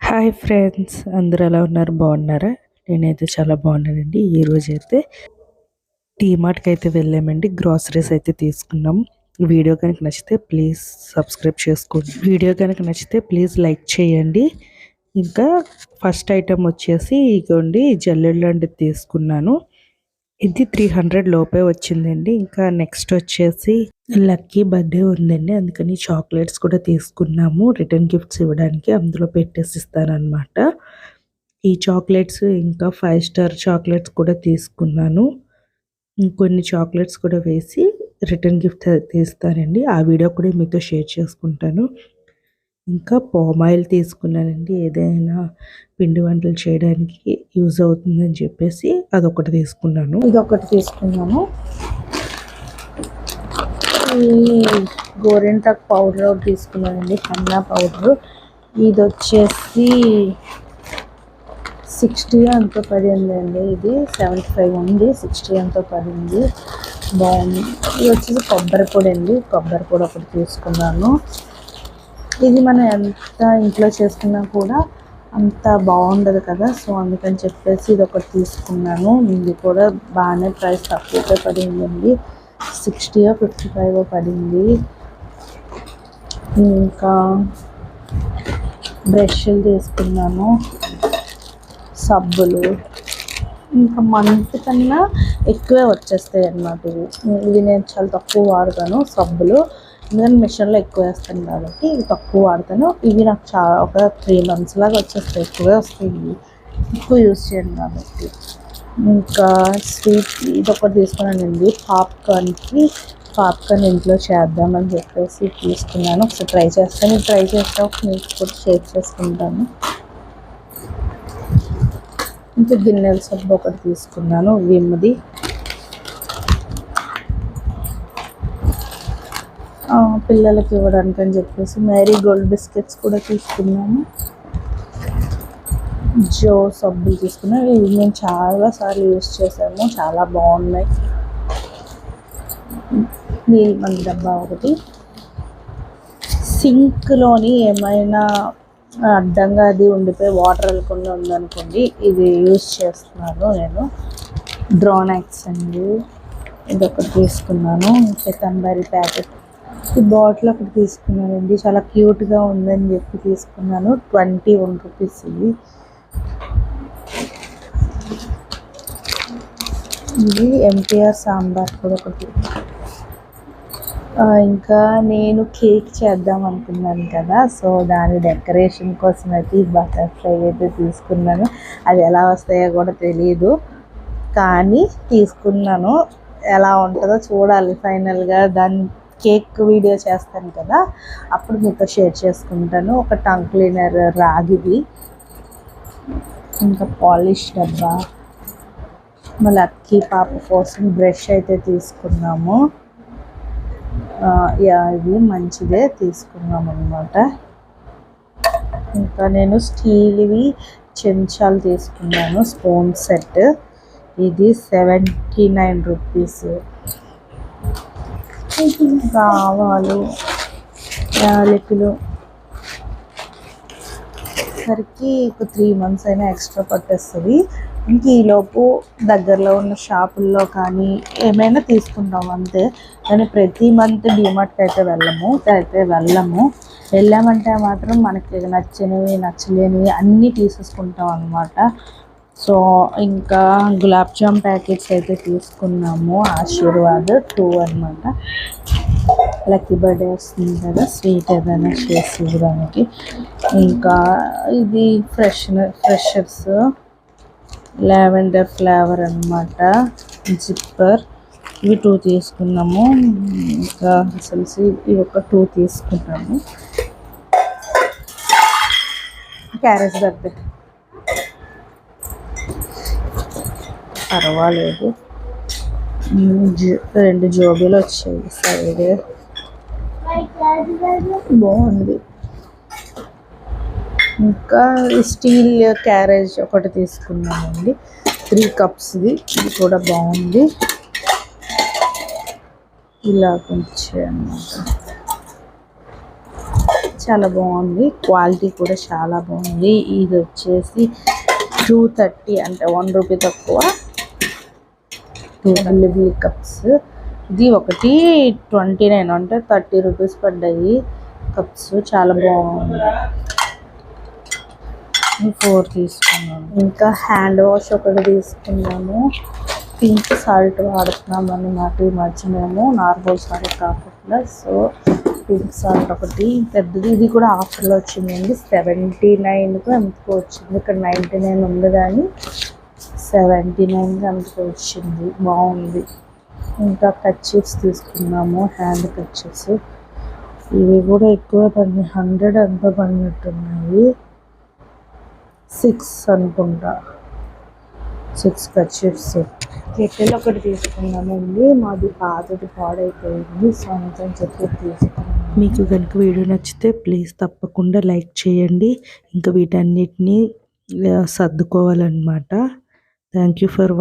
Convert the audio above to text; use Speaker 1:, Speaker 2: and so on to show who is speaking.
Speaker 1: Hi friends అందరూ ఎలా ఉన్నారు? బాగున్నారా? నేనైతే చాలా బాగున్నానండి. ఈరోజు అయితే టీమార్ట్కి అయితే వెళ్ళామండి. గ్రాసరీస్ అయితే తీసుకున్నాం. వీడియో కనుక నచ్చితే ప్లీజ్ సబ్స్క్రైబ్ చేసుకోండి. వీడియో కనుక నచ్చితే ప్లీజ్ లైక్ చేయండి. ఇంకా ఫస్ట్ ఐటెం వచ్చేసి ఇగోండి జల్లెళ్ళు లాంటిది తీసుకున్నాను. ఇది త్రీ హండ్రెడ్ లోపే వచ్చిందండి. ఇంకా నెక్స్ట్ వచ్చేసి లక్కీ బర్త్డే ఉందండి. అందుకని చాక్లెట్స్ కూడా తీసుకున్నాము. రిటర్న్ గిఫ్ట్స్ ఇవ్వడానికి అందులో పెట్టేసి ఇస్తానమాట ఈ చాక్లెట్స్ ఇంకా ఫైవ్ స్టార్ చాక్లెట్స్ కూడా తీసుకున్నాను. ఇంకొన్ని చాక్లెట్స్ కూడా వేసి రిటర్న్ గిఫ్ట్ తీస్తానండి. ఆ వీడియో కూడా మీతో షేర్ చేసుకుంటాను. ఇంకా పామాయిల్ తీసుకున్నానండి. ఏదైనా పిండి వంటలు చేయడానికి యూజ్ అవుతుందని చెప్పేసి అదొకటి తీసుకున్నాను.
Speaker 2: ఇది ఒకటి తీసుకున్నాను ఈ పౌడర్ ఒకటి తీసుకున్నానండి. హన్నా పౌడర్. ఇది వచ్చేసి సిక్స్టీ ఎంతో పడిందండి. ఇది సెవెంటీ ఫైవ్ ఉంది. సిక్స్టీ ఎంతో పడింది. బాగుంది. ఇది వచ్చేసి కొబ్బరి పొడి అండి. కొబ్బరి పొడి ఒకటి తీసుకున్నాను. ఇది మనం ఎంత ఇంట్లో చేసుకున్నా కూడా అంత బాగుండదు కదా. సో అందుకని చెప్పేసి ఇది ఒకటి తీసుకున్నాను. ఇది కూడా బాగానే ప్రైస్ తక్కువగా పడిందండి. సిక్స్టీయో ఫిఫ్టీ ఫైవ్ పడింది. ఇంకా బ్రష్లు తీసుకున్నాను. సబ్బులు. ఇంకా మంత్ కన్నా ఎక్కువే వచ్చేస్తాయి అన్నమాట ఇవి. ఇవి నేను చాలా తక్కువ వాడతాను సబ్బులు. ఎందుకంటే మిషన్లో ఎక్కువ వేస్తాను కాబట్టి ఇవి తక్కువ వాడతాను. ఇవి నాకు చాలా ఒక త్రీ మంత్స్ లాగా వచ్చేస్తాయి. ఎక్కువే వస్తాయి ఇవి. ఎక్కువ యూస్ చేయను కాబట్టి. ఇంకా స్వీట్ ఇది ఒకటి తీసుకున్నానండి. పాప్కార్న్కి పాప్కార్న్ ఇంట్లో చేద్దామని చెప్పేసి తీసుకున్నాను. ఒకసారి ట్రై చేస్తాను. ట్రై చేస్తే ఒక మీకు కూడా షేర్ చేసుకుంటాను. ఇంకా గిన్నెల సబ్బు ఒకటి తీసుకున్నాను. విమ్ది పిల్లలకి ఇవ్వడానికి అని చెప్పేసి మ్యారీ గోల్డ్ బిస్కెట్స్ కూడా తీసుకున్నాను జో సబ్బులు తీసుకున్నాను ఇవి మేము చాలాసార్లు యూస్ చేసాము చాలా బాగున్నాయి. నీళ్ళు మంది డబ్బా ఒకటి. సింక్లోని ఏమైనా అడ్డంగా అది ఉండిపోయి వాటర్ వెళ్ళకుండా ఉందనుకోండి ఇది యూస్ చేస్తున్నాను నేను. డ్రానాక్స్ అండి. ఇది ఒకటి తీసుకున్నాను. పెతంబరి ప్యాకెట్. ఈ బాటిల్ ఒకటి తీసుకున్నానండి. చాలా క్యూట్గా ఉందని చెప్పి తీసుకున్నాను. ట్వంటీ వన్ రూపీస్ ఇది. ఇది ఎంటీఆర్ సాంబార్ కూడా ఒకటి. ఇంకా నేను కేక్ చేద్దాం అనుకున్నాను కదా. సో దాని డెకరేషన్ కోసం అయితే బటర్ఫ్లై అయితే తీసుకున్నాను. అది ఎలా వస్తాయో కూడా తెలియదు కానీ తీసుకున్నాను. ఎలా ఉంటుందో చూడాలి ఫైనల్గా. దాని కేక్ వీడియో చేస్తాను కదా అప్పుడు మీతో షేర్ చేసుకుంటాను. ఒక టంగ్ క్లీనర్ రాగిది ఇంకా పాలిష్ డబ్బా మళ్ళీ అక్కి పాప కోసం బ్రష్ అయితే తీసుకున్నాము. ఇది మంచిదే తీసుకున్నాం అనమాట ఇంకా నేను స్టీల్వి చెంచాలు తీసుకున్నాను స్పూన్ సెట్. ఇది సెవెంటీ నైన్ రూపీస్. ఆవాలు యాలకులు సరికి ఒక త్రీ మంత్స్ అయినా ఎక్స్ట్రా పట్టేస్తుంది. ఇంక ఈలోపు దగ్గరలో ఉన్న షాపుల్లో కానీ ఏమైనా తీసుకుంటాం అంతే. కానీ ప్రతి మంత్ డిమార్ట్కి అయితే వెళ్ళము అయితే వెళ్ళము. వెళ్ళామంటే మాత్రం మనకి నచ్చినవి నచ్చలేనివి అన్నీ తీసేసుకుంటాం అనమాట సో ఇంకా గులాబ్ జామ్ ప్యాకెట్స్ అయితే తీసుకున్నాము ఆశీర్వాద్ టూ అనమాట లక్కీ బర్త్డే వస్తుంది కదా స్వీట్ ఏదైనా చేసి ఇవ్వడానికి. ఇంకా ఇది ఫ్రెష్ ఫ్రెషర్స్ లావెండర్ ఫ్లేవర్ అనమాట జిప్పర్ ఇవి టూ తీసుకున్నాము. ఇంకా అసలు ఇవి ఒక టూ తీసుకున్నాము. క్యారెట్ దగ్గర పర్వాలేదు. రెండు జోబీలు వచ్చాయి. సైడ్ బాగుంది. ఇంకా స్టీల్ క్యారేజ్ ఒకటి తీసుకున్నానండి త్రీ కప్స్ది ఇది కూడా బాగుంది. ఇలా కొంచెం అన్నమాట చాలా బాగుంది. క్వాలిటీ కూడా చాలా బాగుంది. ఇది వచ్చేసి టూ థర్టీ అంటే వన్ రూపీ తక్కువ. Mm-hmm. టూ కప్స్ ఇది ఒకటి ట్వంటీ నైన్ అంటే థర్టీ రూపీస్ పడ్డాయి కప్స్ చాలా బాగుంది. ఫోర్ తీసుకున్నాము ఇంకా హ్యాండ్ వాష్ ఒకటి తీసుకున్నాము పింక్ సాల్ట్ వాడుతున్నాం అన్నమాట ఈ మధ్య మేము. నార్మల్ సాల్ట్ కాకుండా సో పింక్ సాల్ట్ ఒకటి. పెద్దది. ఇది కూడా ఆఫర్లో వచ్చిందండి సెవెంటీ నైన్కి ఎంతకు వచ్చింది. ఇక్కడ నైంటీ నైన్ ఉంది కానీ సెవెంటీ నైన్కి ఎంతకు వచ్చింది. బాగుంది. ఇంకా కచ్చీఫ్స్ తీసుకున్నాము హ్యాండ్ కచ్చీఫ్స్ ఇవి కూడా ఎక్కువ పడినాయి. హండ్రెడ్ ఎంత పడినట్టున్నాయి. సిక్స్ అనుకుంటా. సిక్స్ కచ్చీఫ్స్ కెట్టెల్ ఒకటి తీసుకున్నామండి. మాది పాతది పాడైపోయింది. సో అందుకని చెప్పి తీసుకున్నాము.
Speaker 1: మీకు కనుక వీడియో నచ్చితే ప్లీజ్ తప్పకుండా లైక్ చేయండి. ఇంకా వీటన్నిటిని సర్దుకోవాలన్నమాట. Thank you for